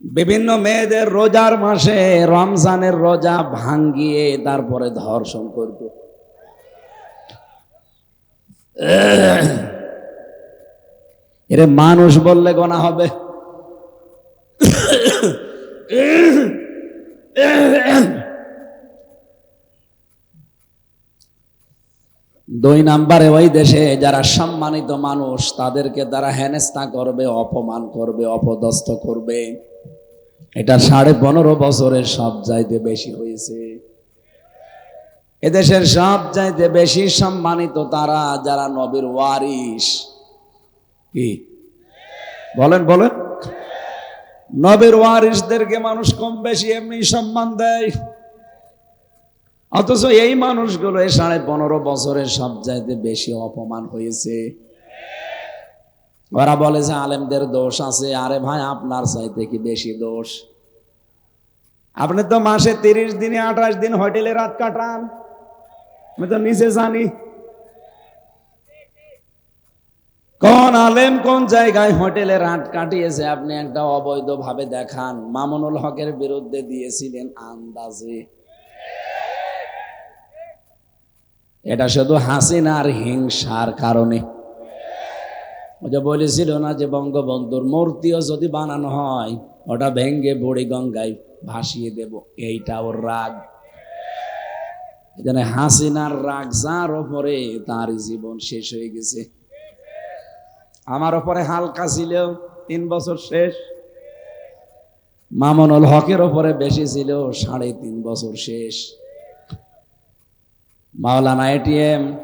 বিভিন্ন মেয়েদের রোজার মাসে রমজানের রোজা ভাঙ্গিয়ে তারপরে ধর্ষণ করত এরে মানুষ বললে গোনা হবে। দুই নাম্বারে ওই দেশে যারা সম্মানিত মানুষ, তাদেরকে তারা হেনস্তা করবে, অপমান করবে, অপদস্থ করবে। এটা সাড়ে পনেরো বছরের সব চাইতে বেশি হয়েছে। এদেশের সব চাইতে বেশি সম্মানিত তারা, যারা নবীর ওয়ারিস কি? বলেন বলেন। নবীর ওয়ারিসদেরকে মানুষ কম বেশি এমনি সম্মান দেয়। অথচ এই মানুষগুলো এই সাড়ে পনেরো বছরের সব চাইতে বেশি অপমান হয়েছে। ওরা বলে যে আলেমদের দোষ আছে, আরে ভাই আপনার চাইতে কি বেশি দোষ? আপনি তো মাসে তিরিশ দিনে আঠাশ দিন হোটেলে রাত কাটান। আমি তো নিজে জানি। কোন আলেম কোন জায়গায় হোটেলে রাত কাটিয়েছে? আপনি একটা অবৈধ ভাবে দেখান। মামুনুল হকের বিরুদ্ধে দিয়েছিলেন আন্দাজে। এটা শুধু হাসিনার হিংসার কারণে। যে বলেছিল না যে বঙ্গবন্ধুর মূর্তিও যদি বানানো হয়, ওটা ভেঙ্গে বুড়ি গঙ্গায় ভাসিয়ে দেব। এইটা ওর রাগ। এখানে হাসিনার রাগ যার ওপরে তার জীবন শেষ হয়ে গেছে। আমার ওপরে হালকা ছিল, তিন বছর শেষ। মামুনুল হকের ওপরে বেশি ছিল, সাড়ে তিন বছর শেষ। মাওলানা এটিএম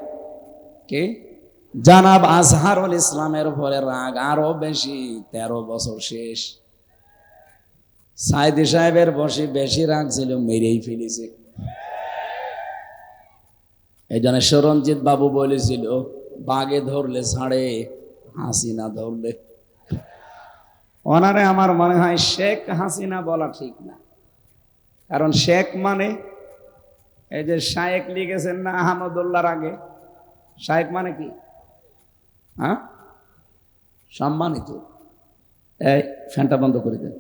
কে? জানাব আজহারুল ইসলামের উপরে রাগ আরও বেশি, তেরো বছর শেষ। সাইদি সাহেবের বসে বেশি রাগ ছিল, মেরেই ফেলেছে। এই জন্য সরঞ্জিত বাবু বলেছিল, বাগে ধরলে ছাড়ে, হাসিনা ধরলে ওনারে আমার মনে হয় শেখ হাসিনা বলা ঠিক না। কারণ শেখ মানে এই যে শায়েক লিখেছেন না আহমদুল্লাহর আগে, শায়েক মানে কি? হ্যাঁ? সম্মানিত। এই ফ্যানটা বন্ধ করে দেন।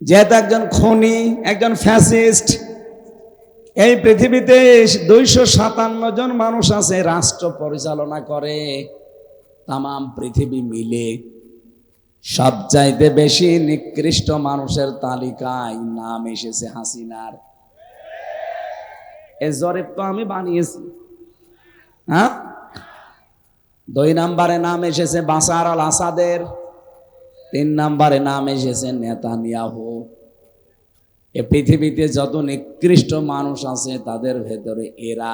যেহেতু একজন খনি, একজন ফ্যাসিস্ট, এই পৃথিবীতে দুইশো সাতান্ন জন মানুষ আছে, রাষ্ট্র পরিচালনা করে তাম পৃথিবী মিলে। সবচাইতে বেশি নিকৃষ্ট মানুষের তালিকায় নাম এসেছে হাসিনার। এ জরিপ তো আমি বানিয়েছি। হ্যাঁ? দুই নাম্বারে নাম এসেছে বাসার আল আসাদের, তিন নাম্বারে নাম এসেছে নেতানিয়াহু। এ পৃথিবীতে যত নিকৃষ্ট মানুষ আছে তাদের ভেতরে এরা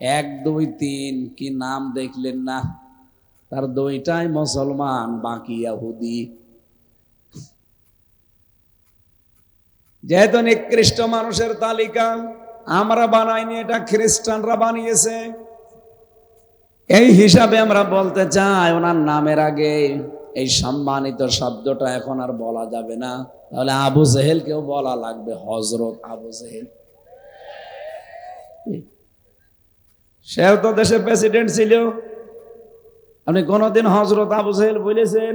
এক, দুই, তিন, কি নাম দেখলেন না? তার দুইটাই মুসলমান, বাকি ইহুদি। যেহেতু নিকৃষ্ট মানুষের তালিকা আমরা বানাইনি এটা খ্রিস্টানরা বানিয়েছে। এই হিসাবে আমরা বলতে চাই, ওনার নামের আগে এই সম্মানিত শব্দটা এখন আর বলা যাবে না। তাহলে আবু জেহেল কেউ বলা লাগবে হজরত আবু জেহেল। সেও তো দেশের প্রেসিডেন্ট ছিল। আপনি কোনোদিন হজরত আবু জেহেল বলেছেন?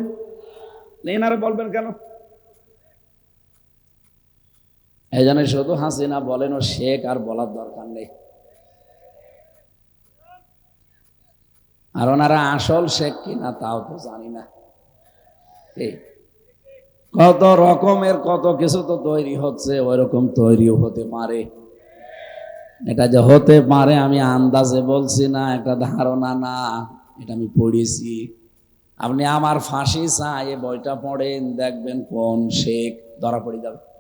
এনারে বলবেন কেন? এই জন্য শুধু হাসিনা বলেন ও শেখ আর বলার দরকার নেই। আর ওনারা আসল শেখ কিনা তাও তো জানি না। এই কত রকমের কত কিছু তো তৈরি হচ্ছে ওই রকম তৈরিও হতে পারে। এটা যে হতে পারে আমি আন্দাজে বলছি না, একটা ধারণা না, এটা আমি পড়েছি। আপনি আমার ফাঁসি চাই বইটা পড়েন, দেখবেন কোন শেখ, ধরা পড়ে যাবে।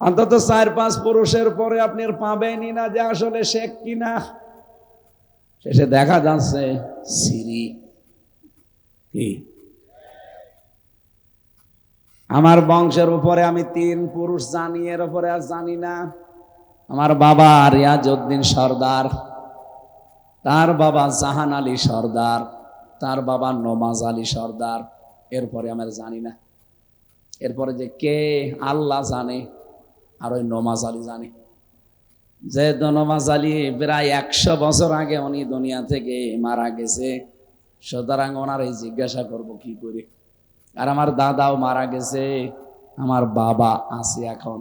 অন্তত চার, পাঁচ পুরুষের পরে আপনি আর পাবেনই না যে আসলে শেখ কিনা। শেষে দেখা যাচ্ছে সিরি কি? আমার বংশের উপরে আমি তিন পুরুষ জানি, এর উপরে আর জানি না। আমার বাবা রিয়াজউদ্দিন সর্দার, তার বাবা জাহান আলী সর্দার, তার বাবা নমাজ আলী সর্দার এরপরে আমরা জানি না। এরপরে যে কে আল্লাহ জানে আর ওই নমাজ আলী জানে। যে নমাজ আলী প্রায় একশো বছর আগে উনি দুনিয়া থেকে মারা গেছে, সুতরাং ওনার এই জিজ্ঞাসা করব কি করে? আর আমার দাদাও মারা গেছে, আমার বাবা আছে এখন।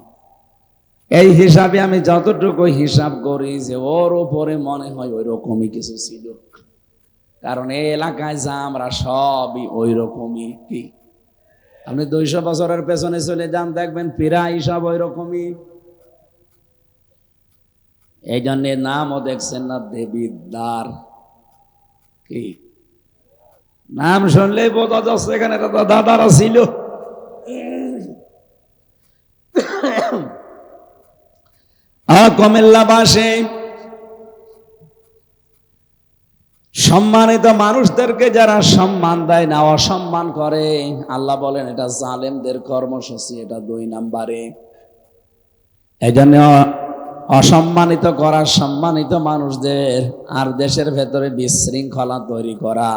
এই হিসাবে আমি যতটুকু হিসাব করি যে ওর উপরে মনে হয় ওই রকমই কিছু ছিল। কারণ এই এলাকায় যা আমরা সবই ওই রকমই কি আপনি দুইশো বছরের পেছনে চলে যান, দেখবেন পীরা হিসাব ওই রকমই এই জন্য নামও দেখছেন না দেবীর দ্বার কি? নাম শুনলেই বোঝা যাচ্ছে এখানে দাদা দাদারা ছিল। কমেল্লাবাসে। সম্মানিত মানুষদেরকে যারা সম্মান দেয় না, অসম্মান করে, আল্লাহ বলেন, এটা জালেমদের কর্মসূচি, এটা দুই নাম্বারে। এই জন্য অসম্মানিত করা, সম্মানিত মানুষদের আর দেশের ভেতরে বিশৃঙ্খলা তৈরি করা,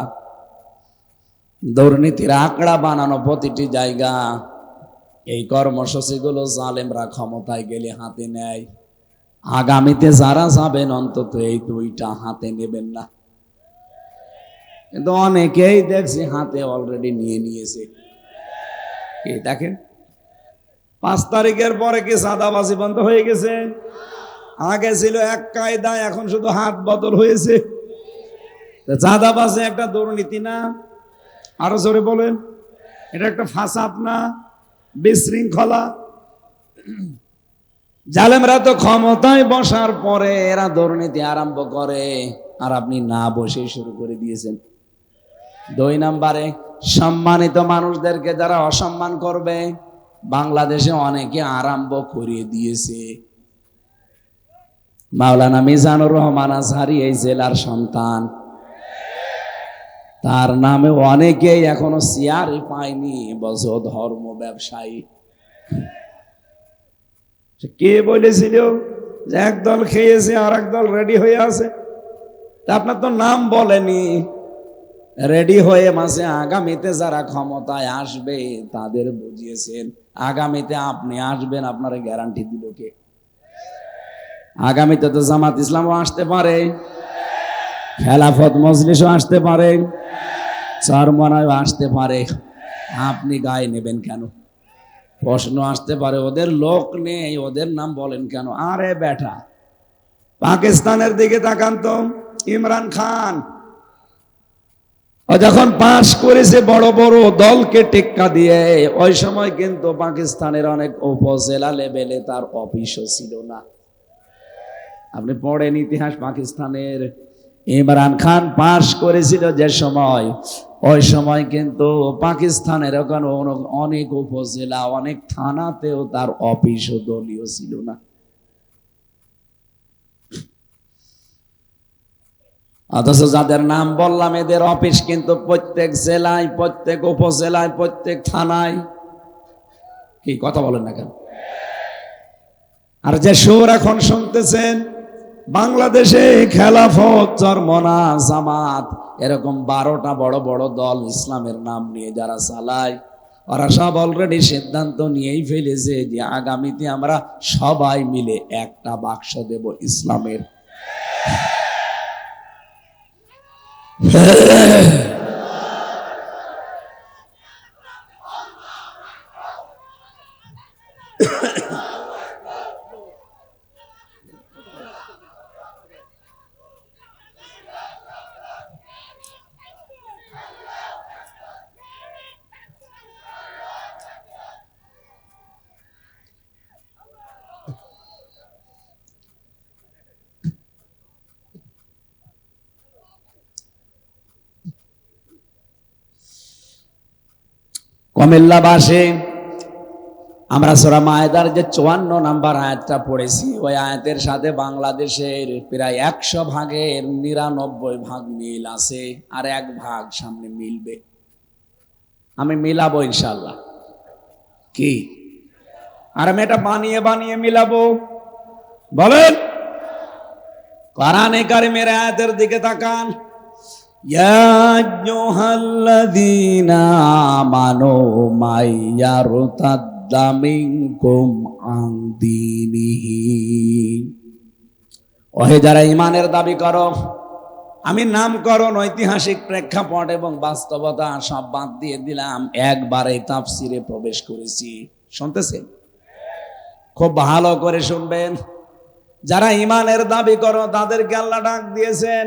দুর্নীতির আঁকড়া বানানো প্রতিটি জায়গা, এই কর্মসূচিগুলো জালেমরা ক্ষমতায় গেলে হাতে নেয়। আগামীতে যারা যাবেন, অন্তত এই দুইটা হাতে নেবেন না। কিন্তু অনেকেই দেখছি হাতে অলরেডি নিয়ে নিয়েছে। কি, দেখেন? পাঁচ তারিখের পরে কি সাদাবাজি বন্ধ হয়ে গেছে? আগে ছিল এক কায়দা, এখন শুধু হাত বদল হয়েছে। চাঁদাবাজে একটা দুর্নীতি না? আরও জোরে বলেন। এটা একটা ফাসাদ না? বিশৃঙ্খলা? জালেমরা তো ক্ষমতায় বসার পরে এরা দুর্নীতি আরম্ভ করে। আর আপনি না বসে শুরু করে দিয়েছেন। দুই নাম্বারে, সম্মানিত মানুষদেরকে যারা অসম্মান করবে, বাংলাদেশে অনেকে আরম্ভ করিয়ে দিয়েছে। মাওলানা মিজানুর রহমান আজহারি এই জেলার সন্তান। তার নামে অনেকেই এখনও চেয়ারই পায়নি বলছে ও ধর্ম ব্যবসায়ী। কে বলেছিল একদল খেয়েছে আর একদল রেডি হয়ে আছে? তা আপনার তো নাম বলেনি। রেডি হয়ে মাসে আগামীতে যারা ক্ষমতায় আসবে, তাদের বুঝিয়েছেন, আগামীতে আপনি আসবেন, আপনার গ্যারান্টি দিল কে? আগামীতে তো জামাত ইসলামও আসতে পারে। খেলাফত মজলিসও আসতে পারে। চরমনায় আসতে পারে। আপনি গায়ে নেবেন কেন? প্রশ্ন আসতে পারে, ওদের লোক নেই, ওদের নাম বলেন কেন? আরে বেটা, পাকিস্তানের দিকে তাকান তো, ইমরান খান। যখন পাশ করেছে বড় বড় দলকে টেক্কা দিয়ে, ওই সময় কিন্তু পাকিস্তানের অনেক উপজেলা লেভেলে তার অফিসও ছিল না। আপনি পড়েন ইতিহাস পাকিস্তানের। ইমরান খান পাশ করেছিল যে সময়, ওই সময় কিন্তু পাকিস্তানের ওখানে অনেক উপজেলা, অনেক থানাতেও তার অফিস ও দলীয় ছিল না। অথচ যাদের নাম বললাম, এদের অফিস কিন্তু প্রত্যেক জেলায়, প্রত্যেক উপজেলায়, প্রত্যেক থানায়। কি কথা বলেন না কেন? আর যে সুর এখন শুনতেছেন, বাংলাদেশে খেলাফত চরমনা জামাত, এরকম বারোটা বড় বড় দল ইসলামের নাম নিয়ে যারা চালায়, ওরা সব অলরেডি সিদ্ধান্ত নিয়েই ফেলেছে যে আগামীতে আমরা সবাই মিলে একটা বাক্স দেব ইসলামের। 嘿 嘿 কমেল্লাবাসে আমরা সোরা মায়েদার যে চুয়ান্ন নাম্বার আয়াতটা পড়েছি, ওই আয়াতের সাথে বাংলাদেশের প্রায় একশো ভাগের নিরানব্বই ভাগ মিল আছে আর এক ভাগ সামনে মিলবে। আমি মিলাবো ইনশাল্লাহ কি? আর আমি এটা বানিয়ে বানিয়ে মিলাবো। বলেন। কোরআনে কারিমের আয়াতের দিকে তাকান। يا أيها الذين آمنوا من يرتد منكم عن دينه ওহে যারা ইমানের দাবি করো আমি নামকরণ ঐতিহাসিক প্রেক্ষাপট এবং বাস্তবতা সব বাদ দিয়ে দিলাম একবারে তাফসিরে প্রবেশ করেছি শুনতেছেন খুব ভালো করে শুনবেন যারা ইমানের দাবি করো তাদেরকে আল্লাহ ডাক দিয়েছেন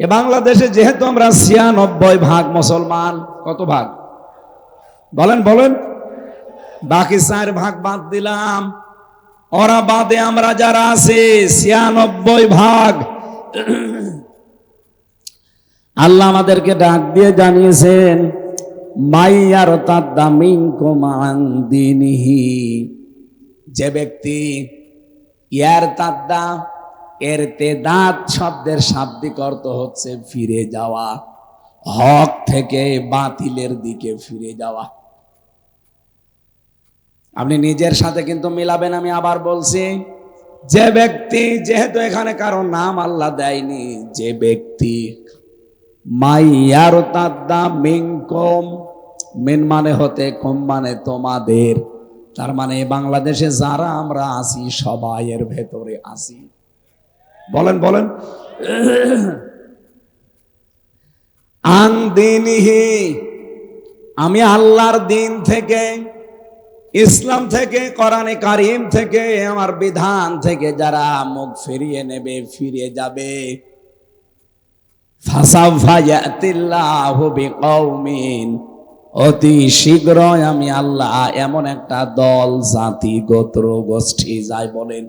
এ বাংলাদেশে যেহেতু আমরা ছিয়ানব্বই ভাগ মুসলমান, কত ভাগ? বলেন বলেন। বাকি চার ভাগ বাদ দিলাম। ওরা বাদে আমরা যারা আছি, ছিয়ানব্বই ভাগ। আল্লাহ আমাদেরকে ডাক দিয়ে জানিয়েছেন, মাইয়ার তার দামিন কমান দিনহি। যে ব্যক্তি ইয়ার তাদ্দা এর তে দাঁত শব্দের শাব্দিক অর্থ হচ্ছে ফিরে যাওয়া, হক থেকে বাতিলের দিকে ফিরে যাওয়া। আপনি নিজের সাথে কিন্তু মিলাবেন, আমি আবার বলছি, যে ব্যক্তি যেহেতু এখানে কারও নাম আল্লাহ দেয়নি, যে ব্যক্তি মাইয়ার তাদ্দা মিনকম, মিন মানে হতে কম মানে তোমাদের, তার মানে বাংলাদেশে যারা আমরা আছি, সবাই এর ভেতরে আছি। বলেন বলেন। আন দিনহি, আমি আল্লাহর দিন থেকে, ইসলাম থেকে, কোরআনে কারিম থেকে, আমার বিধান থেকে যারা মুখ ফিরিয়ে নেবে, ফিরে যাবে। অতি শীঘ্রই আমি আল্লাহ এমন একটা দল, জাতি, গোত্র, গোষ্ঠী, যাই বলেন।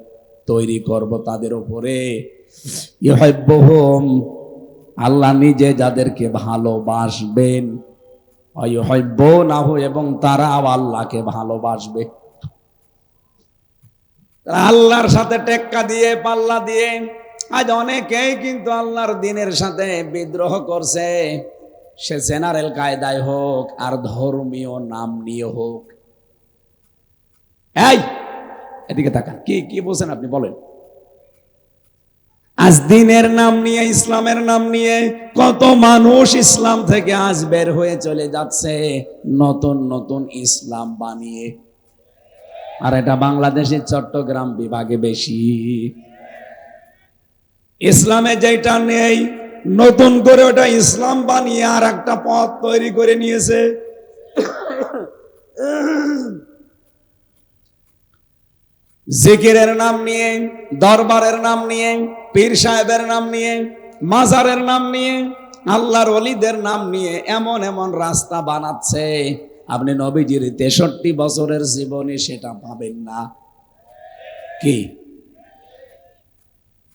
তৈরি করব তাদের উপরে। ইহব্বহুম আল্লাহ নিজে যাদেরকে ভালোবাসবেন। নাহু এবং তারাও আল্লাহকে ভালোবাসবে। তারা আল্লাহর সাথে টেক্কা দিয়ে, পাল্লা দিয়ে। আজ অনেকেই কিন্তু আল্লাহর দিনের সাথে বিদ্রোহ করছে। সে জেনারেল কায়দায় হোক, আর ধর্মীয় নাম নিয়ে হোক। এই এদিকে তাকান। কি কি বলছেন আপনি? বলেন। আজ দিনের নাম নিয়ে, ইসলামের নাম নিয়ে কত মানুষ ইসলাম থেকে আজ বের হয়ে চলে যাচ্ছে। নতুন নতুন ইসলাম বানিয়ে। আর এটা বাংলাদেশের চট্টগ্রাম বিভাগে বেশি। ইসলামে যেটা নেই, নতুন করে ওটা ইসলাম বানিয়ে আর একটা পথ তৈরি করে নিয়েছে। জিকিরের নাম নিয়ে, দরবারের নাম নিয়ে, পীর সাহেবের নাম নিয়ে, মাজারের নাম নিয়ে, আল্লাহর অলিদের নাম নিয়ে এমন এমন রাস্তা বানাচ্ছে। আপনি নবীজির তেষট্টি বছরের জীবনে সেটা পাবেন না। কি?